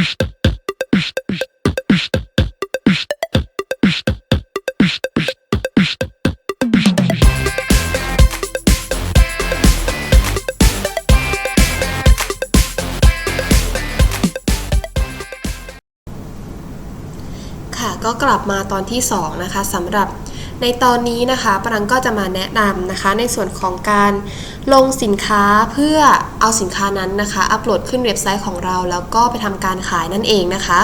ค่ะก็กลับมาตอนที่ 2 นะคะสำหรับ ในตอนนี้นะคะปรังก็จะมาแนะนำนะคะ ในส่วนของการลงสินค้าเพื่อเอาสินค้านั้นนะคะ อัปโหลดขึ้นเว็บไซต์ของเรา แล้วก็ไปทำการขายนั่นเองนะคะ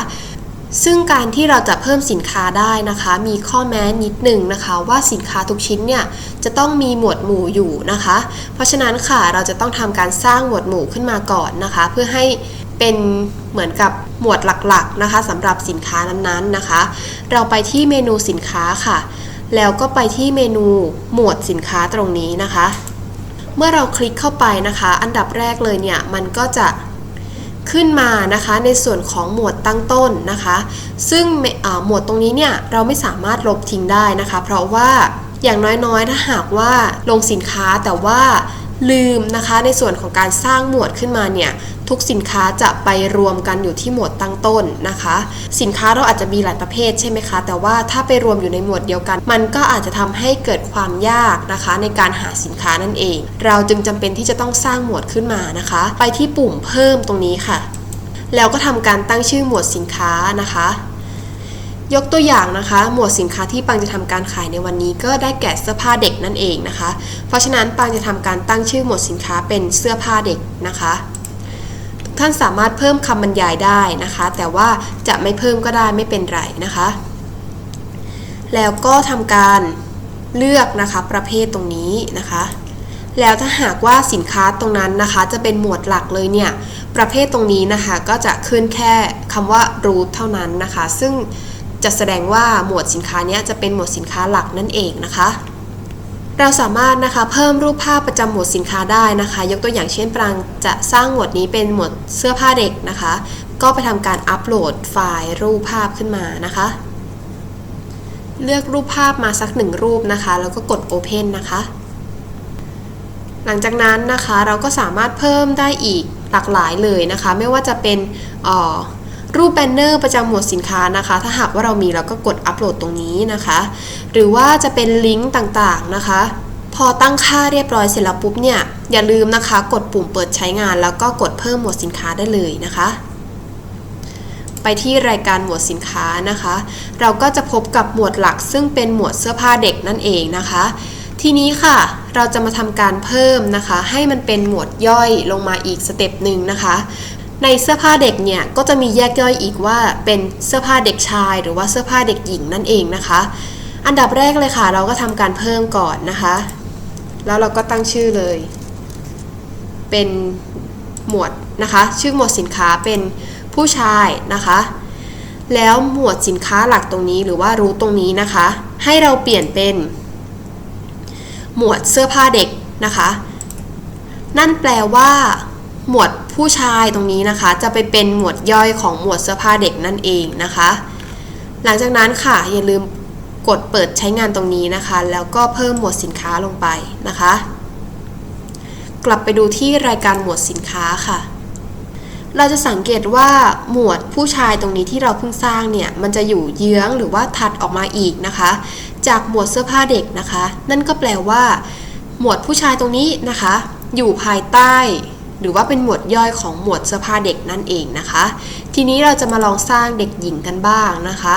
ซึ่งการที่เราจะเพิ่มสินค้าได้นะคะ มีข้อแม้นิดหนึ่งนะคะ ว่าสินค้าทุกชิ้นเนี่ยจะต้องมีหมวดหมู่อยู่นะคะ เพราะฉะนั้นค่ะเราจะต้องทำการสร้างหมวดหมู่ขึ้นมาก่อนนะคะ เพื่อให้เป็นเหมือนกับหมวดหลักๆนะคะสำหรับสินค้านั้นๆนะคะ เราไปที่เมนูสินค้าค่ะ แล้วก็ไปที่เมนูหมวดสินค้าตรงนี้นะคะ เมื่อเราคลิกเข้าไปนะคะ อันดับแรกเลยเนี่ยมันก็จะขึ้นมานะคะในส่วนของหมวดตั้งต้นนะคะ ซึ่งหมวดตรงนี้เนี่ยเราไม่สามารถลบทิ้งได้นะคะ เพราะว่าอย่างน้อยๆ ถ้าหากว่าลงสินค้าแต่ว่าลืมนะคะในส่วนของการสร้างหมวดขึ้นมาเนี่ย ทุกสินค้าจะไปรวมกันอยู่ที่หมวดตั้งต้นนะคะ สินค้าเราอาจจะมีหลายประเภทใช่ไหมคะ แต่ว่าถ้าไปรวมอยู่ในหมวดเดียวกัน มันก็อาจจะทำให้เกิดความยากนะคะ ในการหาสินค้านั่นเอง เราจึงจำเป็นที่จะต้องสร้างหมวดขึ้นมานะคะ ไปที่ปุ่มเพิ่มตรงนี้ค่ะ แล้วก็ทำการตั้งชื่อหมวดสินค้านะคะยกตัวอย่างนะคะ หมวดสินค้าที่ปังจะทำการขายในวันนี้ก็ได้แก่เสื้อผ้าเด็กนั่นเองนะคะ เพราะฉะนั้นปังจะทำการตั้งชื่อหมวดสินค้าเป็นเสื้อผ้าเด็กนะคะ ท่านสามารถเพิ่มคำบรรยายได้นะคะ แต่ว่าจะไม่เพิ่มก็ได้ไม่เป็นไรนะคะ แล้วก็ทำการเลือกนะคะประเภทตรงนี้นะคะ แล้วถ้าหากว่าสินค้าตรงนั้นนะคะ จะเป็นหมวดหลักเลยเนี่ยประเภทตรงนี้นะคะก็จะขึ้นแค่คำว่า root เท่านั้นนะคะ ซึ่งจะแสดงว่าหมวดสินค้านี้จะเป็นหมวดสินค้าหลักนั่นเองนะคะ เราสามารถนะคะเพิ่มรูปภาพประจำหมวดสินค้าได้นะคะ ยกตัวอย่างเช่นปรางจะสร้างหมวดนี้เป็นหมวดเสื้อผ้าเด็กนะคะ ก็ไปทำการอัปโหลดไฟล์รูปภาพขึ้นมานะคะ เลือกรูปภาพมาสักหนึ่งรูปนะคะ แล้วก็กด Open นะคะ หลังจากนั้นนะคะเราก็สามารถเพิ่มได้อีกหลากหลายเลยนะคะ ไม่ว่าจะเป็นอ่อ รูปแบนเนอร์ประจำหมวดสินค้านะคะ ถ้าหากว่าเรามีเราก็กดอัปโหลดตรงนี้นะคะ หรือว่าจะเป็นลิงก์ต่างๆนะคะพอตั้งค่าเรียบร้อยเสร็จแล้วปุ๊บเนี่ยอย่าลืมนะคะ กดปุ่มเปิดใช้งาน แล้วก็กดเพิ่มหมวดสินค้าได้เลยนะคะ ไปที่รายการหมวดสินค้านะคะ เราก็จะพบกับหมวดหลัก ซึ่งเป็นหมวดเสื้อผ้าเด็กนั่นเองนะคะ ทีนี้ค่ะเราจะมาทำการเพิ่มนะคะ ให้มันเป็นหมวดย่อยลงมาอีกสเต็ปหนึ่งนะคะ ในเสื้อผ้าเด็กเนี่ยก็จะมีแยกย่อยอีกว่าเป็นเสื้อผ้าเด็กชาย หรือว่าเสื้อผ้าเด็กหญิงนั่นเองนะคะ อันดับแรกเลยค่ะ เราก็ทำการเพิ่มก่อนนะคะ แล้วเราก็ตั้งชื่อเลย เป็นหมวดนะคะ ชื่อหมวดสินค้าเป็นผู้ชายนะคะ แล้วหมวดสินค้าหลักตรงนี้หรือว่ารู้ตรงนี้นะคะ ให้เราเปลี่ยนเป็น หมวดเสื้อผ้าเด็กนะคะ นั่นแปลว่า หมวดผู้ชายตรงนี้นะคะ จะไปเป็นหมวดย่อยของหมวดเสื้อผ้าเด็กนั่นเองนะคะ หลังจากนั้นค่ะอย่าลืมกดเปิดใช้งานตรงนี้นะคะ แล้วก็เพิ่มหมวดสินค้าลงไปนะคะ กลับไปดูที่รายการหมวดสินค้าค่ะ เราจะสังเกตว่าหมวดผู้ชายตรงนี้ที่เราเพิ่งสร้างเนี่ยมันจะอยู่เยื้องหรือว่าถัดออกมาอีกนะคะ จากหมวดเสื้อผ้าเด็กนะคะ นั่นก็แปลว่า หมวดผู้ชายตรงนี้นะคะ อยู่ภายใต้ หรือว่าเป็นหมวดย่อยของหมวดเสื้อผ้าเด็กนั่นเองนะคะ ทีนี้เราจะมาลองสร้างเด็กหญิงกันบ้างนะคะ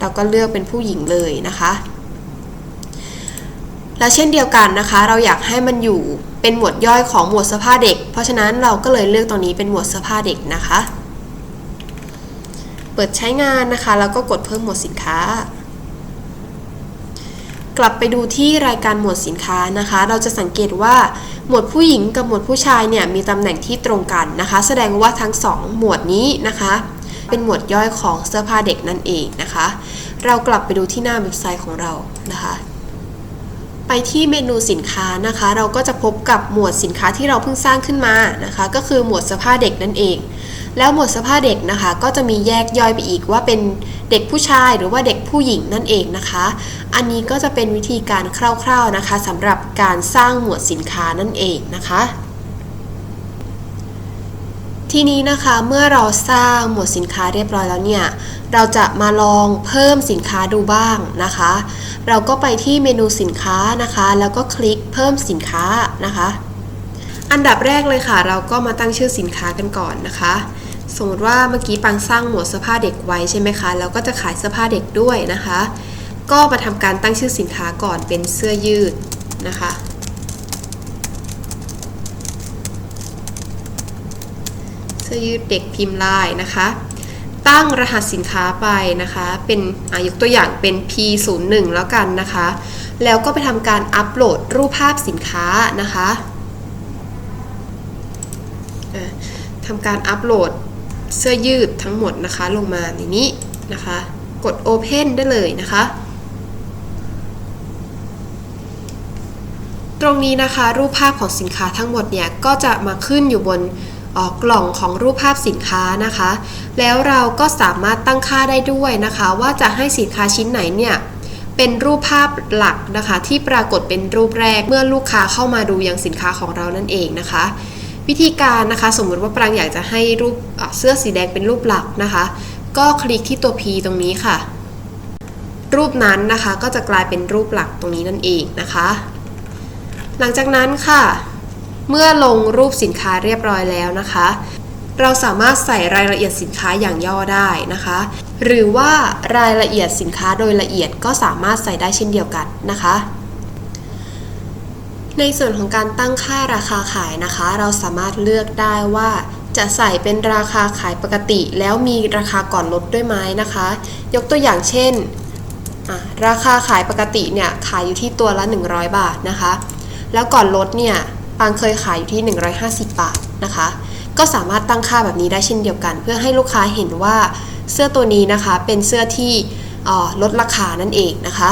เราก็เลือกเป็นผู้หญิงเลยนะคะ และเช่นเดียวกันนะคะ เราอยากให้มันอยู่เป็นหมวดย่อยของหมวดเสื้อผ้าเด็ก เพราะฉะนั้นเราก็เลยเลือกตรงนี้เป็นหมวดเสื้อผ้าเด็กนะคะ เปิดใช้งานนะคะ แล้วก็กดเพิ่มหมวดสินค้า กลับไปดูที่รายการหมวดสินค้านะคะ เราจะสังเกตว่าหมวดผู้หญิงกับหมวดผู้ชายเนี่ยมีตำแหน่งที่ตรงกันนะคะ แสดงว่าทั้งสองหมวดนี้นะคะ เป็นหมวดย่อยของเสื้อผ้าเด็กนั่นเองนะคะ เรากลับไปดูที่หน้าเว็บไซต์ของเรานะคะไปที่เมนูสินค้านะคะ เราก็จะพบกับหมวดสินค้าที่เราเพิ่งสร้างขึ้นมานะคะ ก็คือหมวดเสื้อผ้าเด็กนั่นเอง แล้วหมวดเสื้อผ้าเด็กนะคะ ก็จะมีแยกย่อยไปอีกว่าเป็นเด็กผู้ชายหรือว่าเด็กผู้หญิงนั่นเองนะคะ อันนี้ก็จะเป็นวิธีการคร่าวๆนะคะสำหรับการสร้างหมวดสินค้านั่นเองนะคะทีนี้นะคะเมื่อเราสร้างหมวดสินค้าเรียบร้อยแล้วเนี่ย เราจะมาลองเพิ่มสินค้าดูบ้างนะคะ เราก็ไปที่เมนูสินค้านะคะ แล้วก็คลิกเพิ่มสินค้านะคะ อันดับแรกเลยค่ะ เราก็มาตั้งชื่อสินค้ากันก่อนนะคะ สมมติว่าเมื่อกี้ปังสร้างหมวดเสื้อผ้าเด็กไว้ใช่ไหมคะแล้วก็จะขายเสื้อผ้าเด็กด้วยนะคะ ก็มาทำการตั้งชื่อสินค้าก่อนเป็นเสื้อยืดนะคะ เสื้อยืดเด็กพิมพ์ลายนะคะ ตั้งรหัสสินค้าไปนะคะ เป็นอายกตัวอย่างเป็น P01 แล้วกันนะคะ แล้วก็ไปทำการอัปโหลดรูปภาพสินค้านะคะทำการอัปโหลด เสื้อยืดทั้งหมดนะคะ ลงมาในนี้นะคะ กด Open ได้เลยนะคะ ตรงนี้นะคะรูปภาพของสินค้าทั้งหมดเนี่ยก็จะมาขึ้นอยู่บนกล่องของรูปภาพสินค้านะคะ แล้วเราก็สามารถตั้งค่าได้ด้วยนะคะ ว่าจะให้สินค้าชิ้นไหนเนี่ยเป็นรูปภาพหลักนะคะ ที่ปรากฏเป็นรูปแรกเมื่อลูกค้าเข้ามาดูยังสินค้าของเรานั่นเองนะคะ วิธีการนะคะสมมุติว่าปรางอยากจะให้รูปเอ่อเสื้อสีแดงเป็นรูปหลักนะคะ ก็คลิกที่ตัว P ตรงนี้ค่ะ รูปนั้นนะคะก็จะกลายเป็นรูปหลักตรงนี้นั่นเองนะคะ หลังจากนั้นค่ะ เมื่อลงรูปสินค้าเรียบร้อยแล้วนะคะ เราสามารถใส่รายละเอียดสินค้าอย่างย่อได้นะคะ หรือว่ารายละเอียดสินค้าโดยละเอียดก็สามารถใส่ได้เช่นเดียวกันนะคะ ในส่วนของการตั้งค่าราคาขายนะคะ เราสามารถเลือกได้ว่าจะใส่เป็นราคาขายปกติ แล้วมีราคาก่อนลดด้วยไหมนะคะ ยกตัวอย่างเช่น ราคาขายปกติเนี่ยขายอยู่ที่ตัวละ 100 บาทนะคะ แล้วก่อนลดเนี่ยปางเคยขายอยู่ที่ 150 บาทนะคะ ก็สามารถตั้งค่าแบบนี้ได้เช่นเดียวกัน เพื่อให้ลูกค้าเห็นว่าเสื้อตัวนี้นะคะเป็นเสื้อที่ลดราคานั่นเองนะคะ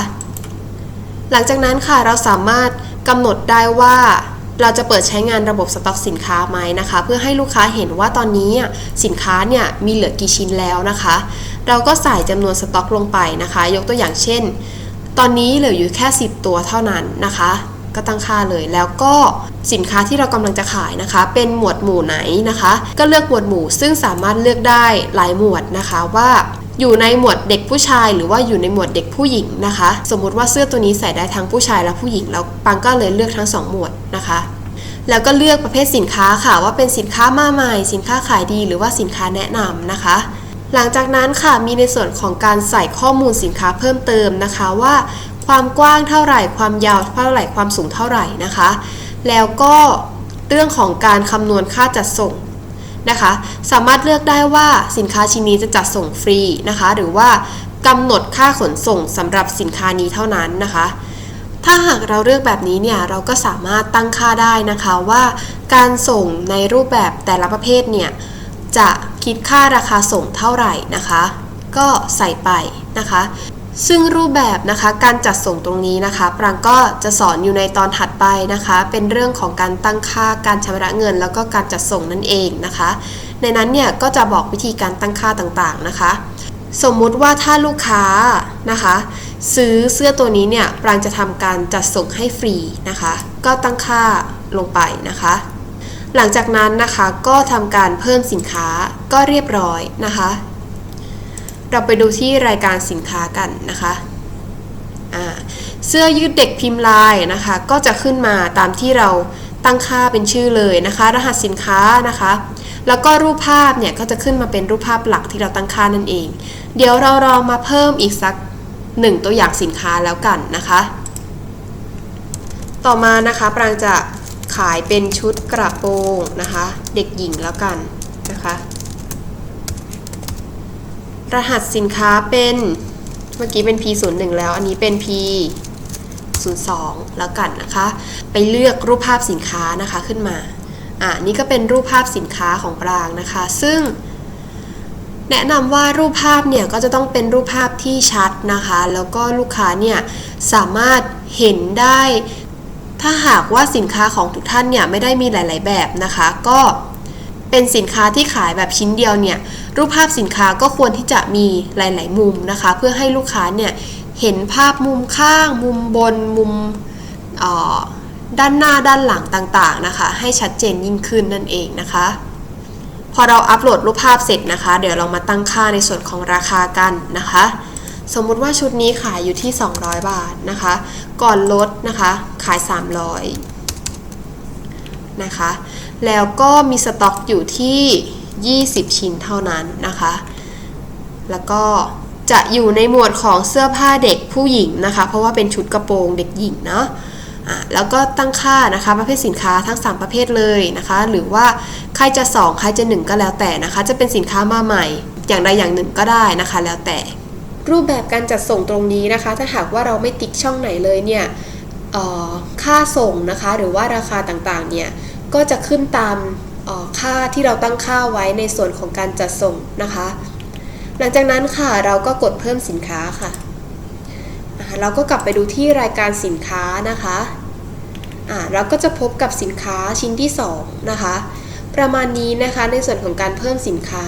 หลังจากนั้นค่ะเราสามารถ กำหนดได้ว่าเราจะเปิดใช้งานระบบสต็อกสินค้าไหมนะคะ เพื่อให้ลูกค้าเห็นว่าตอนนี้สินค้าเนี่ยมีเหลือกี่ชิ้นแล้วนะคะ เราก็ใส่จำนวนสต็อกลงไปนะคะ ยกตัวอย่างเช่น ตอนนี้เหลืออยู่แค่ 10 ตัวเท่านั้นนะคะ ก็ตั้งค่าเลยแล้วก็สินค้าที่เรากำลังจะขายนะคะ เป็นหมวดหมู่ไหนนะคะ ก็เลือกหมวดหมู่ซึ่งสามารถเลือกได้หลายหมวดนะคะว่า อยู่ในหมวดเด็กผู้ชาย หรือว่าอยู่ในหมวดเด็กผู้หญิงนะคะ สมมุติว่าเสื้อตัวนี้ใส่ได้ทั้งผู้ชายและผู้หญิงแล้วปังก็เลยเลือกทั้งสองหมวดนะคะแล้วก็เลือกประเภทสินค้าค่ะว่าเป็นสินค้ามาใหม่ สินค้าขายดีหรือว่าสินค้าแนะนำนะคะ หลังจากนั้นค่ะมีในส่วนของการใส่ข้อมูลสินค้าเพิ่มเติมนะคะว่า ความกว้างเท่าไหร่ความยาวเท่าไหร่ความสูงเท่าไหร่นะคะ แล้วก็เรื่องของการคำนวณค่าจัดส่ง นะคะ สามารถเลือกได้ว่าสินค้าชิ้นนี้จะจัดส่งฟรีนะคะ หรือว่ากำหนดค่าขนส่งสำหรับสินค้านี้เท่านั้นนะคะ ถ้าหากเราเลือกแบบนี้เนี่ยเราก็สามารถตั้งค่าได้นะคะว่า การส่งในรูปแบบแต่ละประเภทเนี่ยจะคิดค่าราคาส่งเท่าไหร่นะคะ ก็ใส่ไปนะคะ ซึ่งรูปแบบนะคะการจัดส่งตรงนี้นะคะปรางก็จะสอนอยู่ในตอนถัดไปนะคะ เป็นเรื่องของการตั้งค่าการชำระเงิน แล้วก็การจัดส่งนั่นเองนะคะ ในนั้นเนี่ยก็จะบอกวิธีการตั้งค่าต่างๆนะคะ สมมุติว่าถ้าลูกค้านะคะ ซื้อเสื้อตัวนี้เนี่ยปรางจะทำการจัดส่งให้ฟรีนะคะ ก็ตั้งค่าลงไปนะคะ หลังจากนั้นนะคะก็ทำการเพิ่มสินค้าก็เรียบร้อยนะคะ เราไปดูที่รายการสินค้ากันนะคะเสื้อยืดเด็กพิมพ์ลายนะคะ ก็จะขึ้นมาตามที่เราตั้งค่าเป็นชื่อเลยนะคะ รหัสสินค้านะคะ แล้วก็รูปภาพเนี่ยก็จะขึ้นมาเป็นรูปภาพหลักที่เราตั้งค่านั่นเอง เดี๋ยวเราลองมาเพิ่มอีกสักหนึ่งตัวอย่างสินค้าแล้วกันนะคะ ต่อมานะคะปรางจะขายเป็นชุดกระโปรงนะคะ เด็กหญิงแล้วกันนะคะ รหัสสินค้าเป็นเมื่อกี้เป็น P01 แล้ว อันนี้เป็น P02 แล้วกันนะคะ ไปเลือกรูปภาพสินค้านะคะขึ้นมา อ่านี่ก็เป็นรูปภาพสินค้าของปรางนะคะ ซึ่ง แนะนำว่ารูปภาพเนี่ยก็จะต้องเป็นรูปภาพที่ชัดนะคะ แล้วก็ลูกค้าเนี่ยสามารถเห็นได้ ถ้าหากว่าสินค้าของทุกท่านเนี่ยไม่ได้มีหลาย ๆ แบบนะคะ ก็ เป็นสินค้าที่ขายแบบชิ้นเดียวเนี่ยรูปภาพสินค้าก็ควรที่จะมีหลาย ๆ มุมนะคะ เพื่อให้ลูกค้าเนี่ยเห็นภาพมุมข้าง มุมบนมุมด้านหน้าด้านหลังต่าง ๆ นะคะ ให้ชัดเจนยิ่งขึ้นนั่นเองนะคะพพอเราอัปโหลดรูปภาพเสร็จนะคะ เดี๋ยวเรามาตั้งค่าในส่วนของราคากันนะคะ สมมุติว่าชุดนี้ขายอยู่ที่ 200 บาทนะคะ ก่อนลดนะคะขาย 300นะคะ แล้วก็มีสต็อกอยู่ที่ 20 ชิ้นเท่านั้นนะคะ แล้วก็จะอยู่ในหมวดของเสื้อผ้าเด็กผู้หญิงนะคะ เพราะว่าเป็นชุดกระโปรงเด็กหญิงเนาะะแล้วก็ตั้งค่านะคะประเภทสินค้าทั้ง 3 ประเภทเลยนะคะ หรือว่าใครจะ 2 ใครจะ 1 ก็แล้วแต่นะคะ จะเป็นสินค้ามาใหม่ อย่างใดอย่างหนึ่งก็ได้นะคะ แล้วแต่ รูปแบบการจัดส่งตรงนี้นะคะ ถ้าหากว่าเราไม่ติ๊กช่องไหนเลยเนี่ยออค่าส่งนะคะ หรือว่าราคาต่างๆเนี่ย ก็จะขึ้นตามค่าที่เราตั้งค่าไว้ในส่วนของการจัดส่งนะคะ หลังจากนั้นค่ะเราก็กดเพิ่มสินค้าค่ะ เราก็กลับไปดูที่รายการสินค้านะคะอ่าเราก็จะพบกับสินค้าชิ้นที่ 2 นะคะ ประมาณนี้นะคะในส่วนของการเพิ่มสินค้า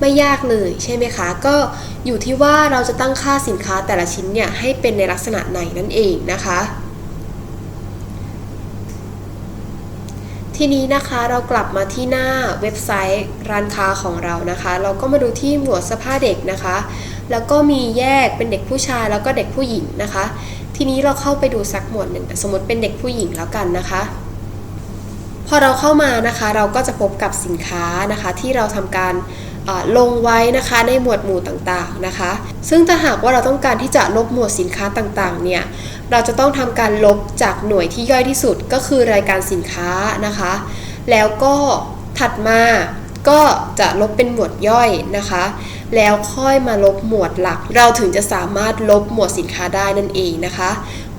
ไม่ยากเลยใช่ไหมคะ ก็อยู่ที่ว่าเราจะตั้งค่าสินค้าแต่ละชิ้นเนี่ยให้เป็นในลักษณะไหนนั่นเองนะคะ ทีนี้นะคะเรากลับมาที่หน้าเว็บไซต์ร้านค้าของเรานะคะ เราก็มาดูที่หมวดเสื้อผ้าเด็กนะคะ แล้วก็มีแยกเป็นเด็กผู้ชายแล้วก็เด็กผู้หญิงนะคะ ทีนี้เราเข้าไปดูสักหมวดหนึ่งสมมติเป็นเด็กผู้หญิงแล้วกันนะคะ พอเราเข้ามานะคะ เราก็จะพบกับสินค้านะคะ ที่เราทำการ ลงไว้นะคะในหมวดหมู่ต่างๆนะคะ ซึ่งถ้าหากว่าเราต้องการที่จะลบหมวดสินค้าต่างๆเนี่ยเราจะต้องทำการลบจากหน่วยที่ย่อยที่สุดก็คือรายการสินค้านะคะ แล้วก็ถัดมาก็จะลบเป็นหมวดย่อยนะคะ แล้วค่อยมาลบหมวดหลัก เราถึงจะสามารถลบหมวดสินค้าได้นั่นเองนะคะ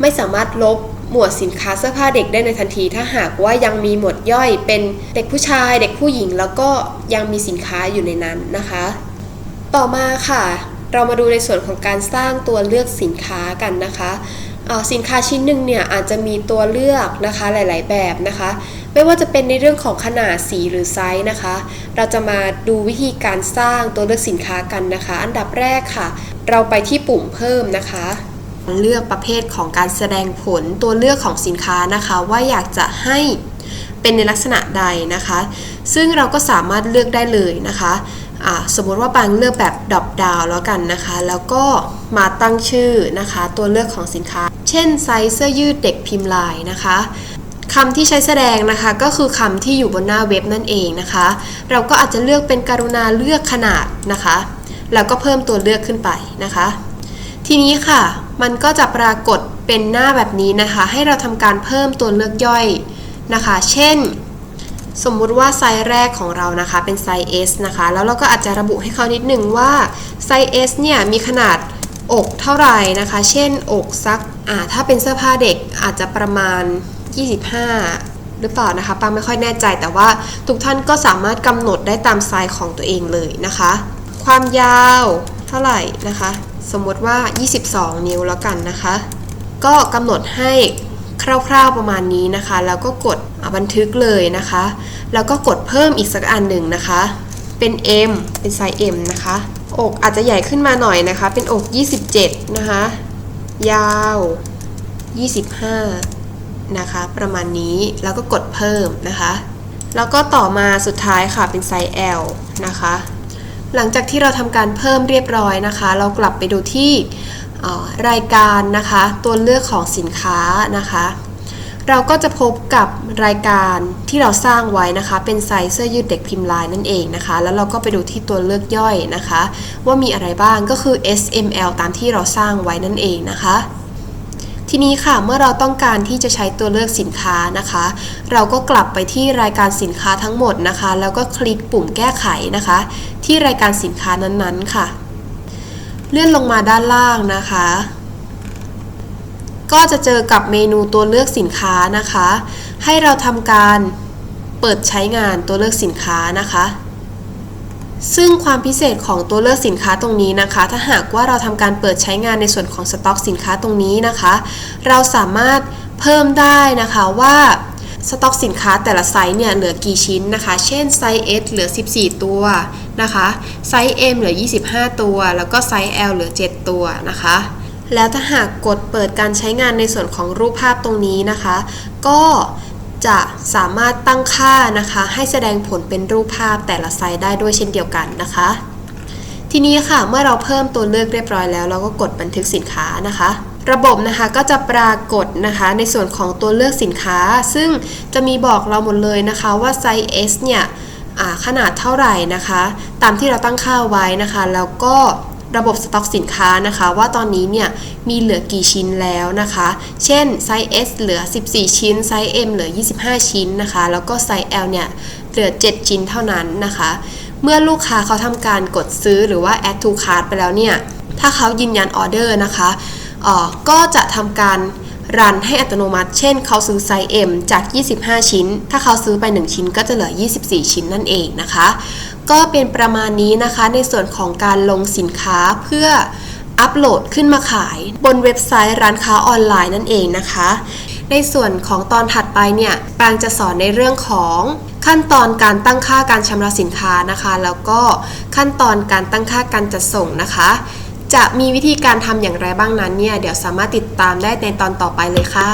ไม่สามารถลบ หมวดสินค้าเสื้อผ้าเด็กได้ในทันที ถ้าหากว่ายังมีหมวดย่อยเป็นเด็กผู้ชาย เด็กผู้หญิง แล้วก็ยังมีสินค้าอยู่ในนั้นนะคะ ต่อมาค่ะ เรามาดูในส่วนของการสร้างตัวเลือกสินค้ากันนะคะสินค้าชิ้นหนึ่งเนี่ยอาจจะมีตัวเลือกนะคะหลาย ๆ แบบนะคะ ไม่ว่าจะเป็นในเรื่องของขนาดสีหรือไซส์นะคะ เราจะมาดูวิธีการสร้างตัวเลือกสินค้ากันนะคะ อันดับแรกค่ะ เราไปที่ปุ่มเพิ่มนะคะ เลือกประเภทของการแสดงผลตัวเลือกของสินค้านะคะ ว่าอยากจะให้เป็นในลักษณะใดนะคะ ซึ่งเราก็สามารถเลือกได้เลยนะคะสมมติว่าบางเลือกแบบดรอปดาวแล้วกันนะคะ แล้วก็มาตั้งชื่อนะคะ ตัวเลือกของสินค้า เช่นไซส์เสื้อยืดเด็กพิมพ์ลายนะคะคำที่ใช้แสดงนะคะก็คือคำที่อยู่บนหน้าเว็บนั่นเองนะคะ เราก็อาจจะเลือกเป็นกรุณาเลือกขนาดนะคะ แล้วก็เพิ่มตัวเลือกขึ้นไปนะคะ ทีนี้ค่ะ มันก็จะปรากฏเป็นหน้าแบบนี้นะคะ ให้เราทำการเพิ่มตัวเลือกย่อยนะคะ เช่น สมมุติว่าไซส์แรกของเรานะคะ เป็นไซส์ S นะคะ แล้วเราก็อาจจะระบุให้เขานิดหนึ่งว่าไซส์ S เนี่ยมีขนาดอกเท่าไหร่นะคะ เช่นอกสักอ่าถ้าเป็นเสื้อผ้าเด็กอาจจะประมาณ 25 หรือเปล่านะคะปังไม่ค่อยแน่ใจ แต่ว่าทุกท่านก็สามารถกำหนดได้ตามไซส์ของตัวเองเลยนะคะ ความยาวเท่าไหร่นะคะ สมมติว่า 22 นิ้วแล้วกันนะคะ ก็กำหนดให้คร่าวๆประมาณนี้นะคะ แล้วก็กดบันทึกเลยนะคะ แล้วก็กดเพิ่มอีกสักอันหนึ่งนะคะ เป็น M เป็นไซส์ M นะคะ อกอาจจะใหญ่ขึ้นมาหน่อยนะคะ เป็นอก 27 นะคะ ยาว 25 นะคะ ประมาณนี้ แล้วก็กดเพิ่มนะคะ แล้วก็ต่อมาสุดท้ายค่ะเป็นไซส์ L นะคะ หลังจากที่เราทำการเพิ่มเรียบร้อยนะคะ เรากลับไปดูที่รายการนะคะ ตัวเลือกของสินค้านะคะ เราก็จะพบกับรายการที่เราสร้างไว้นะคะ เป็นไซส์เสื้อยืดเด็กพิมพ์ลายนั่นเองนะคะ แล้วเราก็ไปดูที่ตัวเลือกย่อยนะคะ ว่ามีอะไรบ้างก็คือ S M L ตามที่เราสร้างไว้นั่นเองนะคะ ทีนี้ค่ะเมื่อเราต้องการที่จะใช้ตัวเลือกสินค้านะคะ เราก็กลับไปที่รายการสินค้าทั้งหมดนะคะ แล้วก็คลิกปุ่มแก้ไขนะคะ ที่รายการสินค้านั้นๆค่ะ เลื่อนลงมาด้านล่างนะคะ ก็จะเจอกับเมนูตัวเลือกสินค้านะคะ ให้เราทำการเปิดใช้งานตัวเลือกสินค้านะคะ ซึ่งความพิเศษของตัวเลือกสินค้าตรงนี้นะคะ ถ้าหากว่าเราทำการเปิดใช้งานในส่วนของสต็อกสินค้าตรงนี้นะคะ เราสามารถเพิ่มได้นะคะว่าสต็อกสินค้าแต่ละไซส์เนี่ยเหลือกี่ชิ้นนะคะ เช่นไซส์ S เหลือ 14 ตัวนะคะ ไซส์ M เหลือ 25 ตัว แล้วก็ไซส์ L เหลือ 7 ตัวนะคะ แล้วถ้าหากกดเปิดการใช้งานในส่วนของรูปภาพตรงนี้นะคะ ก็ จะสามารถตั้งค่านะคะ ให้แสดงผลเป็นรูปภาพแต่ละไซส์ได้ด้วยเช่นเดียวกันนะคะ ทีนี้ค่ะเมื่อเราเพิ่มตัวเลือกเรียบร้อยแล้ว เราก็กดบันทึกสินค้านะคะระบบนะคะก็จะปรากฏนะคะในส่วนของตัวเลือกสินค้า ซึ่งจะมีบอกเราหมดเลยนะคะว่าไซส์ S เนี่ยขนาดเท่าไหร่นะคะ ตามที่เราตั้งค่าไว้นะคะ แล้วก็ ระบบสต็อกสินค้านะคะ ว่าตอนนี้เนี่ยมีเหลือกี่ชิ้นแล้วนะคะ เช่นไซส์ S เหลือ 14 ชิ้น ไซส์ M เหลือ 25 ชิ้นนะคะ แล้วก็ไซส์ L เนี่ยเหลือ 7 ชิ้นเท่านั้นนะคะ เมื่อลูกค้าเขาทำการกดซื้อหรือว่า add to cart ไปแล้วเนี่ย ถ้าเขายืนยันออเดอร์นะคะก็จะทำการรันให้อัตโนมัติ เช่น เขาซื้อไซส์ M จาก 25 ชิ้น ถ้าเขาซื้อไป 1 ชิ้นก็จะเหลือ 24 ชิ้นนั่นเองนะคะ ก็เป็นประมาณนี้นะคะในส่วนของการลงสินค้าเพื่ออัปโหลดขึ้นมาขายบนเว็บไซต์ร้านค้าออนไลน์นั่นเองนะคะ ในส่วนของตอนถัดไปเนี่ยปางจะสอนในเรื่องของขั้นตอนการตั้งค่าการชำระสินค้านะคะ แล้วก็ขั้นตอนการตั้งค่าการจัดส่งนะคะ จะมีวิธีการทำอย่างไรบ้างนั้นเนี่ยเดี๋ยวสามารถติดตามได้ในตอนต่อไปเลยค่ะ